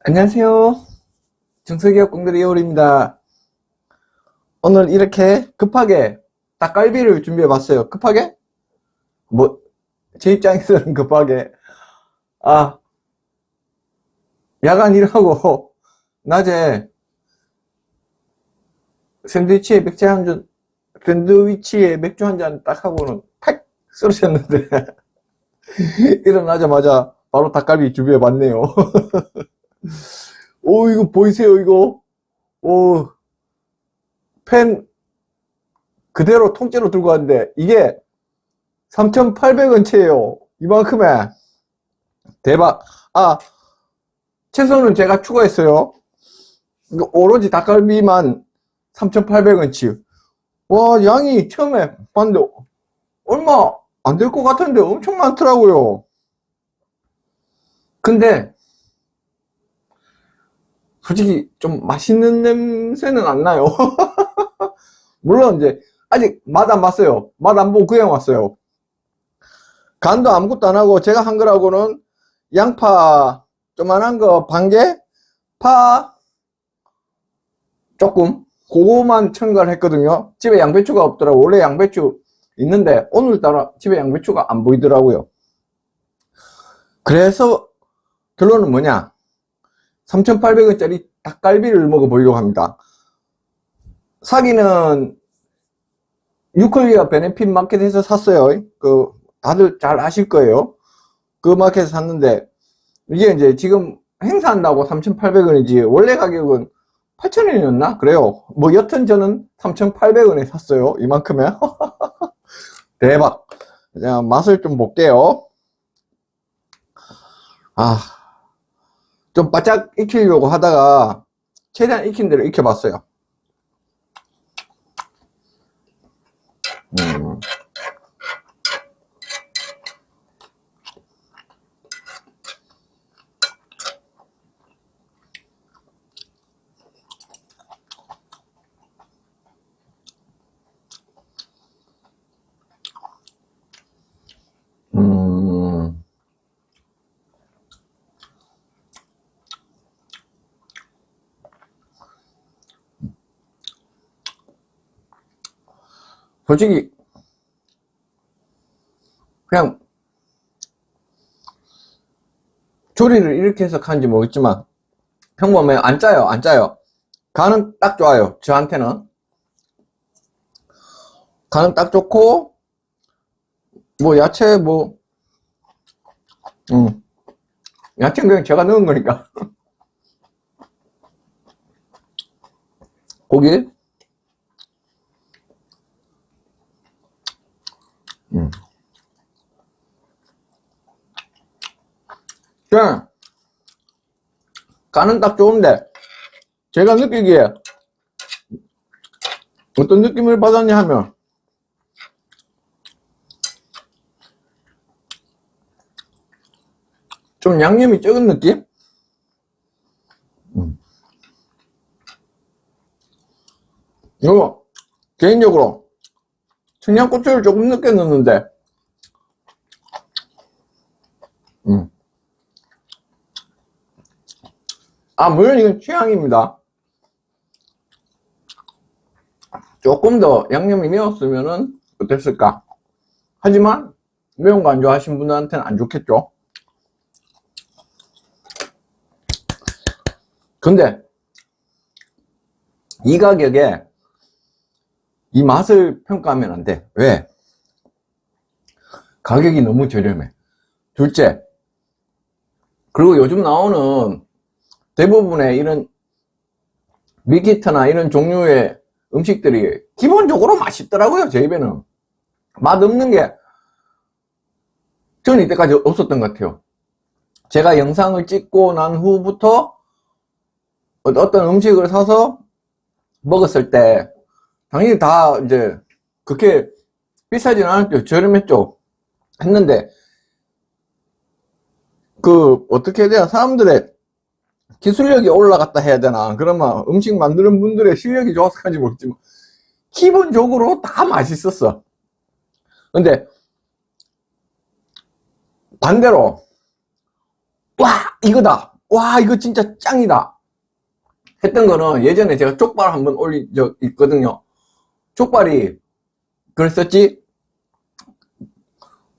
안녕하세요. 중소기업 공들의 이월입니다. 오늘 이렇게 급하게 닭갈비를 준비해 봤어요. 급하게? 뭐, 제 입장에서는 급하게. 아, 야간 일하고, 낮에 샌드위치에 맥주 한 잔, 샌드위치에 맥주 한 잔 딱 하고는 팍 쓰러졌는데, 일어나자마자 바로 닭갈비 준비해 봤네요. 오, 이거 보이세요, 이거? 오, 펜 그대로 통째로 들고 왔는데, 이게 3,800원 채예요. 이만큼에. 대박. 아, 채소는 제가 추가했어요. 오로지 닭갈비만 3,800원치. 와, 양이 처음에 봤는데, 얼마 안 될 것 같은데 엄청 많더라고요. 근데, 솔직히 좀 맛있는 냄새는 안 나요. 물론 이제 아직 맛 안 봤어요. 맛 안 보고 그냥 왔어요. 간도 아무것도 안 하고 제가 한 거라고는 양파 조만한 거 반 개, 파 조금 그거만 첨가를 했거든요. 집에 양배추가 없더라고. 원래 양배추 있는데 오늘따라 집에 양배추가 안 보이더라고요. 그래서 결론은 뭐냐? 3,800원짜리 닭갈비를 먹어보려고 합니다. 사기는 유클리아 베네핏 마켓에서 샀어요. 그 다들 잘 아실 거예요. 그 마켓에서 샀는데 이게 이제 지금 행사한다고 3,800원이지 원래 가격은 8,000원이었나? 그래요. 뭐 여튼 저는 3,800원에 샀어요. 이만큼에. 대박. 자, 맛을 좀 볼게요. 아, 좀 바짝 익히려고 하다가 최대한 익힌 대로 익혀봤어요. 음. 음. 솔직히 그냥 조리를 이렇게 해서 하는지 모르겠지만 평범해. 안 짜요 안 짜요. 간은 딱 좋아요 저한테는. 간은 딱 좋고 뭐 야채 뭐 음. 야채는 그냥 제가 넣은 거니까. 고기 음. 그냥 간은 딱 좋은데 제가 느끼기에 어떤 느낌을 받았냐 하면 좀 양념이 적은 느낌? 음. 이거 개인적으로 청양고추를 조금 늦게 넣었는데. 음. 아 물론 이건 취향입니다. 조금 더 양념이 매웠으면 어땠을까? 하지만 매운 거 안 좋아하시는 분들한테는 안 좋겠죠? 근데 이 가격에 이 맛을 평가하면 안 돼. 왜? 가격이 너무 저렴해. 둘째, 그리고 요즘 나오는 대부분의 이런 밀키트나 이런 종류의 음식들이 기본적으로 맛있더라고요, 제 입에는. 맛 없는 게 저는 이때까지 없었던 것 같아요. 제가 영상을 찍고 난 후부터 어떤 음식을 사서 먹었을 때 당연히 다 이제 그렇게 비싸진 않았죠. 저렴했죠. 했는데 그 어떻게 해야 되나 사람들의 기술력이 올라갔다 해야 되나 그러면 음식 만드는 분들의 실력이 좋아서 그런지 모르겠지만 기본적으로 다 맛있었어. 근데 반대로 와 이거다 와, 이거 진짜 짱이다. 했던 거는 예전에 제가 족발 한번 올린 적 있거든요. 족발이, 그랬었지?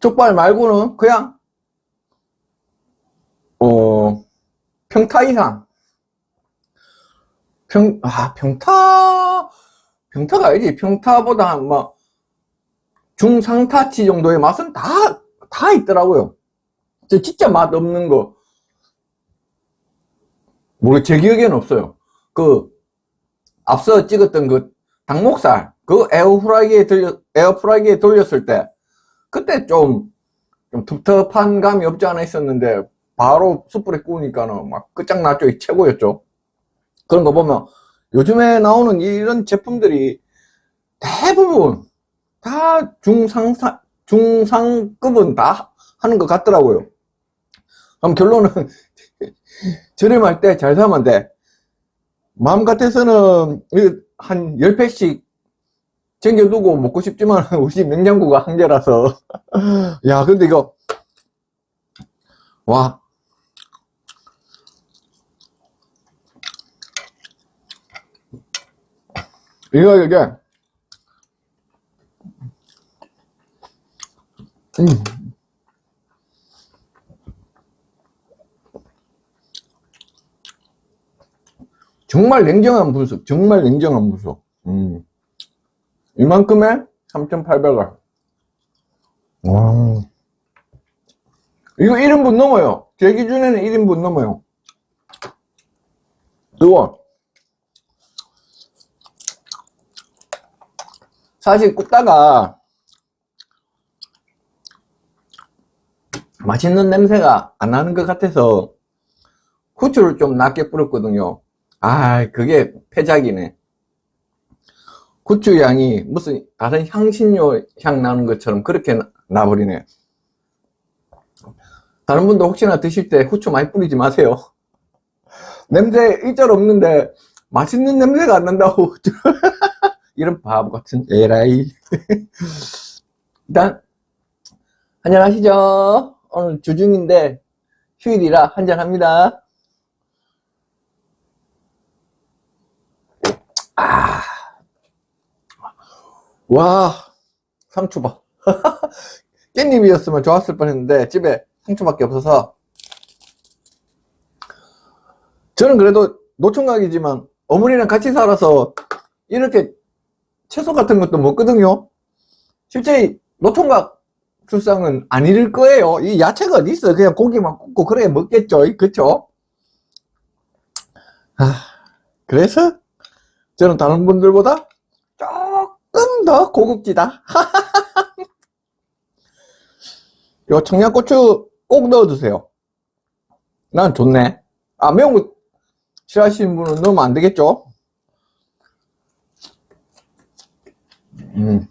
족발 말고는 그냥, 어, 평타 이상. 평, 아, 평타, 평타가 아니지. 평타보다 한 뭐, 중상타치 정도의 맛은 다, 다 있더라고요. 저 진짜 맛 없는 거. 뭐, 제 기억에는 없어요. 그, 앞서 찍었던 그 닭목살, 그 에어프라이기에 돌려, 에어프라이기에 돌렸을 때, 그때 좀, 좀 텁텁한 감이 없지 않아 있었는데, 바로 숯불에 구우니까는 막 끝장났죠. 이 최고였죠. 그런 거 보면, 요즘에 나오는 이런 제품들이 대부분 다 중상사, 중상급은 다 하는 것 같더라고요. 그럼 결론은, 저렴할 때 잘 사면 돼. 마음 같아서는 이한 10팩씩 챙겨두고 먹고 싶지만 우리 집 냉장고가 한계라서 야 근데 이거 와 이거 이게 음. 정말 냉정한 분석, 정말 냉정한 분석. 음. 이만큼에 3,800원. 와. 이거 1인분 넘어요. 제 기준에는 1인분 넘어요. 뜨거 사실 굽다가 맛있는 냄새가 안 나는 것 같아서 후추를 좀 낮게 뿌렸거든요. 아, 그게 패작이네. 후추 향이 무슨 다른 향신료 향 나는 것처럼 그렇게 나- 나버리네. 다른 분도 혹시나 드실 때 후추 많이 뿌리지 마세요. 냄새 일절 없는데 맛있는 냄새가 안 난다고. 이런 바보 같은 에라이. 일단 한잔 하시죠. 오늘 주중인데 휴일이라 한잔 합니다. 와, 상추 봐. 깻잎이었으면 좋았을 뻔했는데 집에 상추밖에 없어서 저는 그래도 노총각이지만 어머니랑 같이 살아서 이렇게 채소 같은 것도 먹거든요. 실제 노총각 출상은 안 잃을 거예요. 이 야채가 어디 있어요? 그냥 고기만 굽고 그래야 먹겠죠. 그쵸? 아, 그래서 저는 다른 분들보다 더 고급지다. 요 청양고추 꼭 넣어주세요. 난 좋네. 아, 매운 거 싫어하시는 분은 넣으면 안 되겠죠? 음.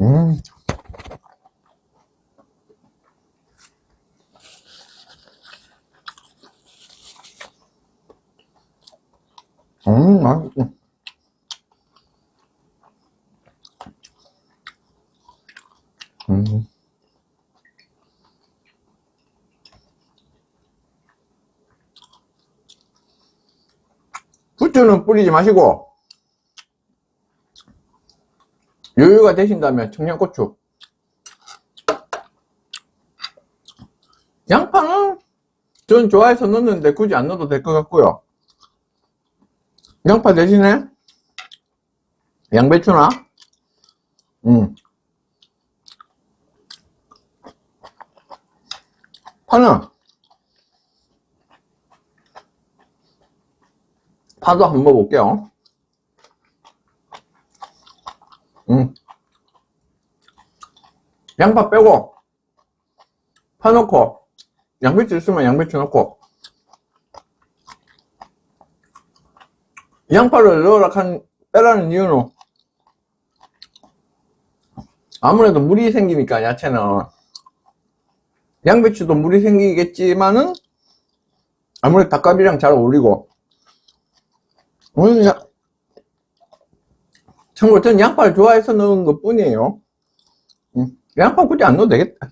음. 음, 맛있어. 음. 후추는 뿌리지 마시고, 여유가 되신다면 청양고추. 양파는 전 좋아해서 넣는데 굳이 안 넣어도 될 것 같고요. 양파 대신에 양배추나, 음, 파는? 파도 한번 먹어볼게요. 음. 양파 빼고 파 넣고 양배추 있으면 양배추 넣고 양파를 넣으라 한 빼라는 이유는 아무래도 물이 생기니까 야채는. 양배추도 물이 생기겠지만은 아무래도 닭갈비랑 잘 어울리고. 음, 야- 참고로 전 양파를 좋아해서 넣은 것 뿐이에요. 음, 양파 굳이 안 넣어도 되겠다.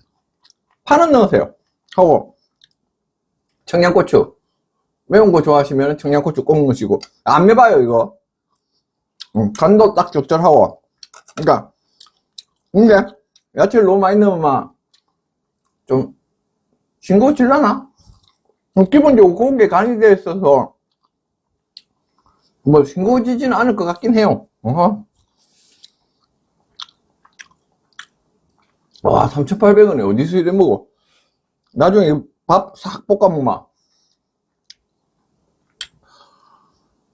파는 넣으세요. 하고 청양고추 매운 거 좋아하시면 청양고추 꼭 넣으시고. 안 매봐요 이거. 음, 간도 딱 적절하고. 그러니까 근데 야채를 너무 많이 넣으면 좀 싱거워질라나? 음, 기본적으로 고기에 간이 되어 있어서 뭐 싱거워지지는 않을 것 같긴 해요. 어허. 와 3,800원에 어디서 이래 먹어? 나중에 밥 싹 볶아 먹마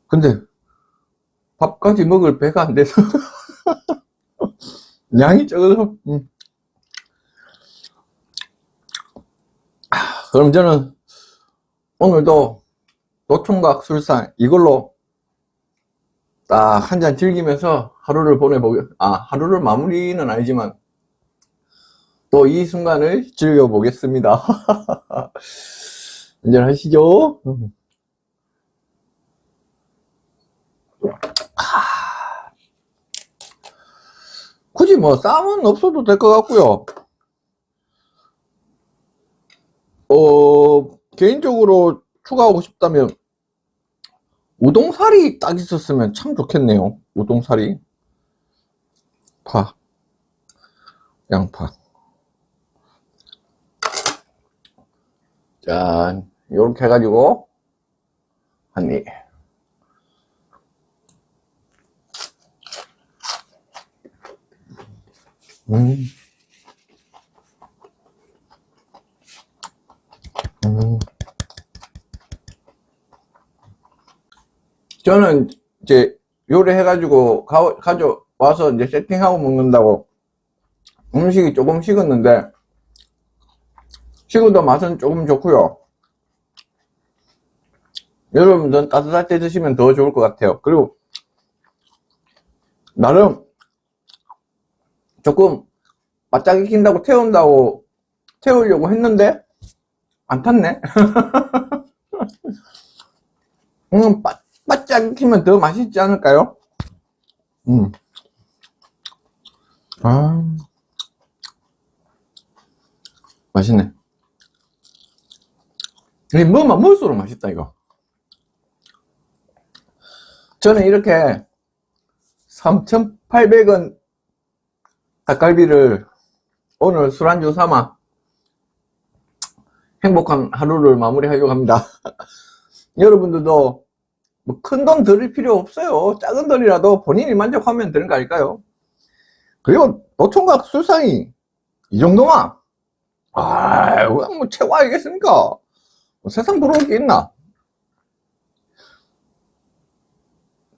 근데 밥까지 먹을 배가 안 돼서 양이 적어서 음. 아, 그럼 저는 오늘도 노총각 술상 이걸로 딱 한 잔 즐기면서 하루를 보내보겠 아 하루를 마무리는 아니지만 또 이 순간을 즐겨보겠습니다. 한잔 하시죠 굳이 뭐 쌈은 없어도 될 것 같고요. 어 개인적으로 추가하고 싶다면 우동살이 딱 있었으면 참 좋겠네요. 우동살이. 파. 양파. 자 이렇게 해가지고 한 입 음. 음. 저는 이제 요리해가지고 가, 가져와서 이제 세팅하고 먹는다고 음식이 조금 식었는데 식어도 맛은 조금 좋고요 여러분들 따뜻할 때 드시면 더 좋을 것 같아요 그리고 나름 조금 맞짱이 낀다고 태운다고 태우려고 했는데 안 탔네 음, 바, 바짝 키면 더 맛있지 않을까요? 음. 아. 맛있네. 이 먹으면 먹을수록 맛있다, 이거. 저는 이렇게 3,800원 닭갈비를 오늘 술안주 삼아 행복한 하루를 마무리하려고 합니다. 여러분들도 뭐 큰 돈 들일 필요 없어요. 작은 돈이라도 본인이 만족하면 되는 거 아닐까요? 그리고 노총각 술상이 이 정도만 아, 그냥 뭐 최고 아니겠습니까? 뭐 세상 부러울 게 있나?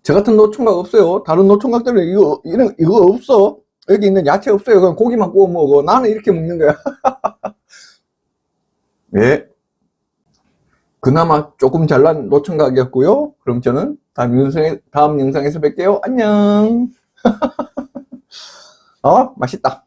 저 같은 노총각 없어요. 다른 노총각들은 이거 이런 이거 없어. 여기 있는 야채 없어요. 그냥 고기만 구워 먹어. 나는 이렇게 먹는 거야. 예. 그나마 조금 잘난 노총각이었고요. 그럼 저는 다음 영상에, 다음 영상에서 뵐게요. 안녕. 어, 맛있다.